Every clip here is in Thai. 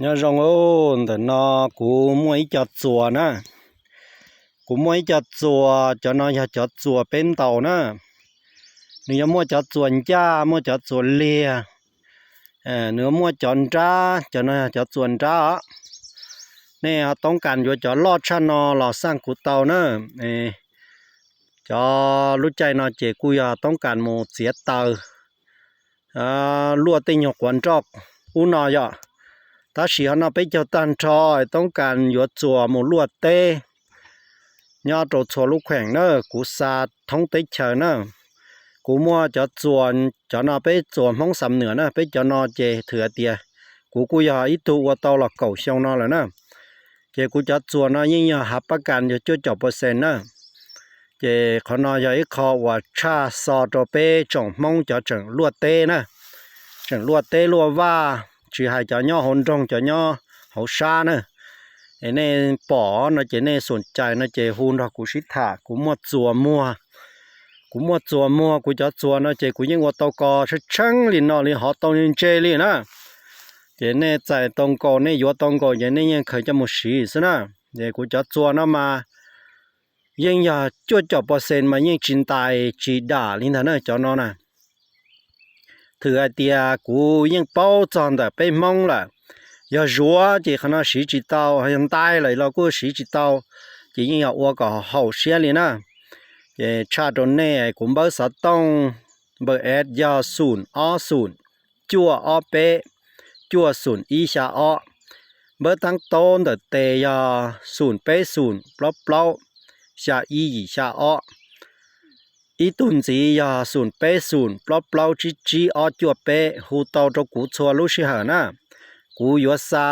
นี่องอนแต่นอกูมวยจัดสัวนะ กูมวยจัดสัวจะนอยจัดสัวเป็นเต่านะ เนี่ยมวจัดสวนจ้ามวจัดสวนเลียเออเนื้อมวจอนจ้าจะนอยจัดสวนจ้าเนี่ยต้องการอยู่จะลอดชะนอหล่อสร้างกูเต่านะเออจะรู้ใจนอเจกุยต้องการโมเสียเตาอ่าลวดติหยกวันจอกอุนอยอ่ถ้าเสียนาไปเจ้าตันชอยต้องการหยวดจัวมูลวดเต้ยอดโตชัวลูกแข่งเนอกูซาท้องเติเชยเนอกูมัวจะจวนจะนาไปจวนห้องสำเหนือนะ ไปจะนอเจเถื่อเตีย กูกูอยากอีตุวตอลเก่าเชียงนอเลยเนอเจกูจะจวนนายิ่งอยากหาประกันจะจุดจบเปอร์เซ็นเนอเจขอนอยไอ้คอว่าชาซอโตเปจงมงจะจังลวดเต้นะจังลวดเต้ลวดว่า chỉ hai cho nhau hồn trong cho nhau hậu xa nữa cái này bỏ nó chỉ này sổn chạy nó chỉ hôn đó cũng xịt thả cũng mua chùa mua cũng mua chùa mua cũng cho chùa nó chỉ cũng những ngô tàu cò sẽ chăng liền nó liền họ tàu liền chê liền á cái này chạy tàu cò này vô tàu cò cái này nhưng khởi cho một xí xí nè để cũng cho chùa nó mà nhưng giờ chưa cho bao sen mà nhưng chín tài chỉ đả liền thế này cho nó nè thử à tia cú những bao tròn đã bị mong là giờ rúa thì khả năng sĩ chỉ tao hiện tại lại là của sĩ chỉ tao chỉ như là qua cả hậu xe liền à thì cha đồ này cũng bao sát tông bờ ép giờ sùn o sùn chua o bê chua sùn ý xa o bờ tăng tôn đợt tê giờ sùn bê sùn plop plop xa ý gì xa o อีตุนสียาสูนย์เปสูนปลอบเปล่าจีจีอดจวบเปหูเตาตะกูชัวลูชิหานะ กูยัวซา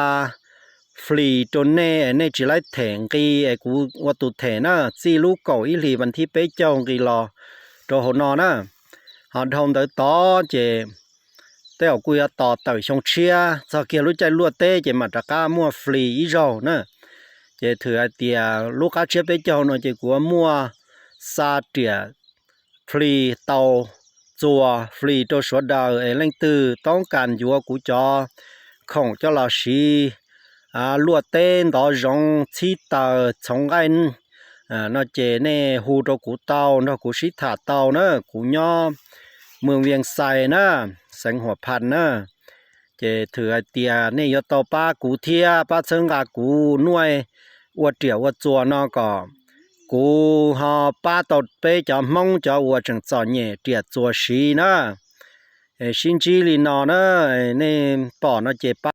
ฟรีจนแน่ในจิไลแถงกีไอ้กูวัตุแถนะซีลูกเก่าอีหลีวันที่เปเจ้ากีรอโตหนอนะหอนทองเตอต่อเจเต่ากูยต่อเต่าชงเชียสเกียรู้ใจลวดเต้เจมาตะก้ามัวฟรีอีจอนะเจถือเตียลูกอาเชียเปเจ้าหน่อยเจกูวมัวซาเตียฟรีเตาจัวฟรีตัวสวดดาเอลังตือต้องการอยู่กูจอของเจ้าลาชีอ่าลวดเต้นต่อรองชีตาชงอันอ่านอเจเน่ฮูตัวกูเตานอกูชิตาเตาเนอะกูย่อเมืองเวียงไซเนอะสังหัวพันเน่ะเจถือเตียนี่ยตอป้ากูเทียป้าเชิงกากูน่วยอวดเตียวอวดจัวนอก่อ cô họ ba tàu bê cho mong cho vợ chồng cho nhẹ tiệt chùa xí nữa xin chi lì nó nữa nên bỏ eh, nó chế ba